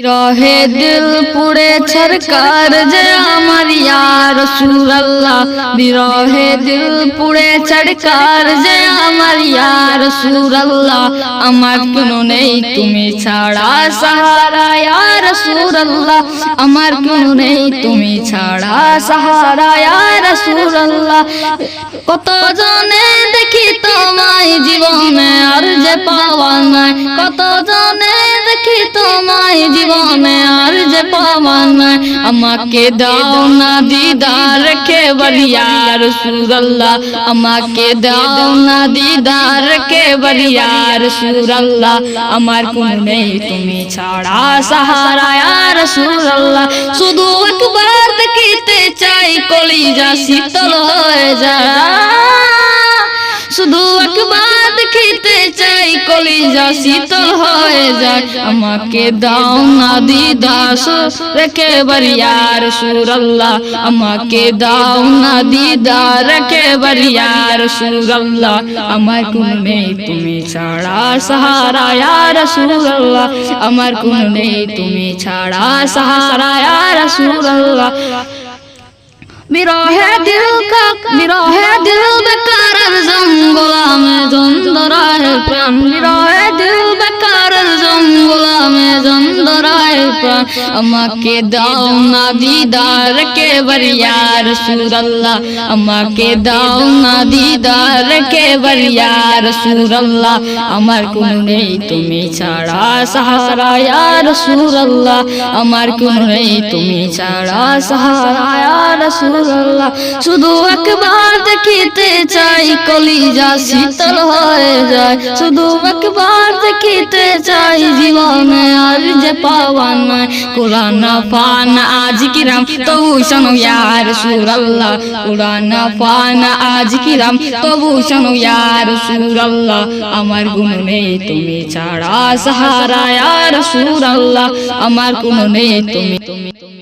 রহে দিল পুড়ে ছরকার যে আমার ইয়ার সুরাল্লাহ বিরহে দিল পুড়ে ছড়কার যে আমার ইয়ার সুরাল্লাহ আমার কোনো নেই তুমি ছাড়া সাহারা ইয়ার সুরাল্লাহ আমার কোনো নেই তুমি ছাড়া সাহারা ইয়ার সুরাল্লাহ কত জনে দেখি তোমায় জীবনে আর যে পাওয়া নাই। কত জনে তোমায় জীবনে আর যে পাওয়া নাই। আমাকে দাও না দিদার রেখে বলিয়ার সুরাল্লাহ। আমাকে দাও না দিদার রেখে বলিয়ার সুরাল্লাহ। আমার কোন নেই তুমি ছাড়া সাহারা আর সুরাল্লাহ। শুধু একবার দেখিতে চাই কলিজা শীতল হয়ে যায় শুধু একবার দেখিতে চাই কলিজা শীতল হয়ে যায় আমাকে দাও না দিদাস, রেখে বরিয়ার সুরাল্লাহ আমাকে দাও না দিদা, রেখে বরিয়ার সুরাল্লাহ আমার কোন নেই তুমি ছাড়া, সাহারা ইয়ার সুরাল্লাহ আমার কোন তুমি ছাড়া, সাহারা ইয়ার সুরাল্লাহ বিরহে দিল কা বিরহে দিল বেকার জঙ্গলামে জন্দরায় প্রাণ। বিরহে জঙ্গলামে জন্দরায় প্রাণ আমাকে দাও না দিদার কে বরিয়ার সুরাল্লাহ আমাকে দাও না দিদার কে বরিয়ার সুরাল্লাহ আমার কোন নেই তুমি ছাড়া সাহারা ইয়ার সুরাল্লাহ আমার কোন নেই তুমি ছাড়া সাহারা ইয়ার সুরাল্লাহ শুধু একবার দেখিতে চাই কলিজা শীতল হয়ে যায় শুধু একবার দেখিতে চাই জীবনে আর যে পাওয়া নাই কোরআন পান আজ কিরাম তবু শোনো ইয়ার সুরাল্লাহ কোরআন পান আজ কিরাম তবু শোনো ইয়ার সুরাল্লাহ আমার গুণ নেই তুমি ছাড়া সাহারা ইয়ার সুরাল্লাহ আমার গুণ নেই তুমি তুমি তুমি